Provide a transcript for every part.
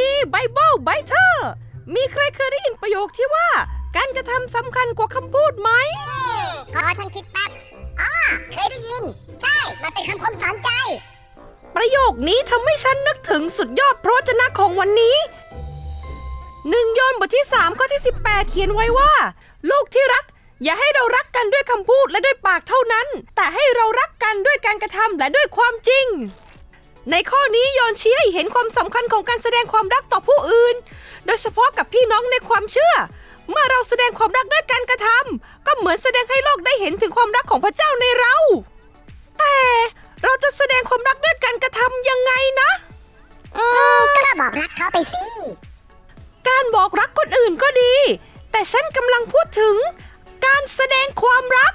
ดีไบเบิลไบเทอร์มีใครเคยได้ยินประโยคที่ว่า การกระทำสำคัญกว่าคำพูดไหม ขอฉันคิดแป๊บอ๋อเคยได้ยิน ใช่ มันเป็นคำคมสอนใจ ประโยคนี้ทำให้ฉันนึกถึงสุดยอดพระวจนะของวันนี้หนึ่งโยนบทที่ 3 ข้อที่ 18 เขียนไว้ว่า ลูกที่รัก อย่าให้เรารักกันด้วยคำพูดและด้วยปากเท่านั้น แต่ให้เรารักกันด้วยการกระทำและด้วยความจริง ในข้อนี้โยนชี้ให้เห็นความสำคัญของการแสดงความรักต่อผู้อื่น โดยเฉพาะกับพี่น้องในความเชื่อ เมื่อเราแสดงความรักด้วยการกระทำก็เหมือนแสดงให้โลกได้เห็นถึงความรักของพระเจ้าในเรา แต่เราจะแสดงความรักด้วยการกระทำยังไงนะ อืมก็บอกรักเขาไปสิ การบอกรักคนอื่นก็ดี แต่ฉันกำลังพูดถึง การแสดงความรัก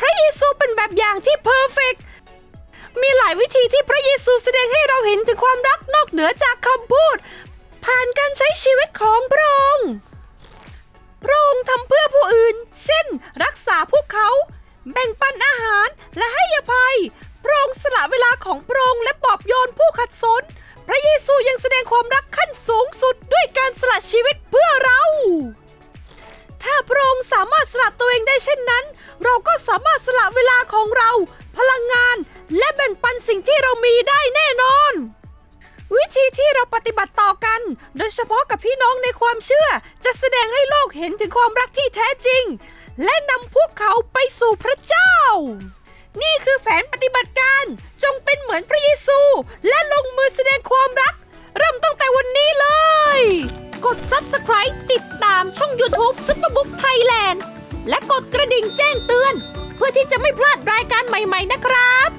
พระเยซูเป็นแบบอย่างที่เพอร์เฟก มีหลายวิธีที่พระเยซูแสดงให้เราเห็นถึงความรักนอกเหนือจากคำพูด ผ่านการใช้ชีวิตของพระองค์ พระองค์ทำเพื่อผู้อื่น เช่น รักษาพวกเขา แบ่งปันอาหารและให้อภัย พระองค์สละเวลาของพระองค์และปอบโยนผู้ขัดสน พระเยซูยังแสดงความรักขั้นสูงสุดด้วยการสละชีวิตเพื่อเราถ้าพระองค์สามารถสละตัวเองได้เช่นนั้น เราก็สามารถสละเวลาของเรา พลังงาน และแบ่งปันสิ่งที่เรามีได้แน่นอน วิธีที่เราปฏิบัติต่อกัน โดยเฉพาะกับพี่น้องในความเชื่อ จะแสดงให้โลกเห็นถึงความรักที่แท้จริง และนำพวกเขาไปสู่พระเจ้า นี่คือแผนปฏิบัติการจงเป็นเหมือนพระเยซู และลงมือแสดงความรัก เริ่มตั้งแต่วันนี้เลย กด Subscribe ติดตามช่อง YouTube Superbook Thailand และกดกระดิ่งแจ้งเตือน เพื่อที่จะไม่พลาดรายการใหม่ ๆ นะครับ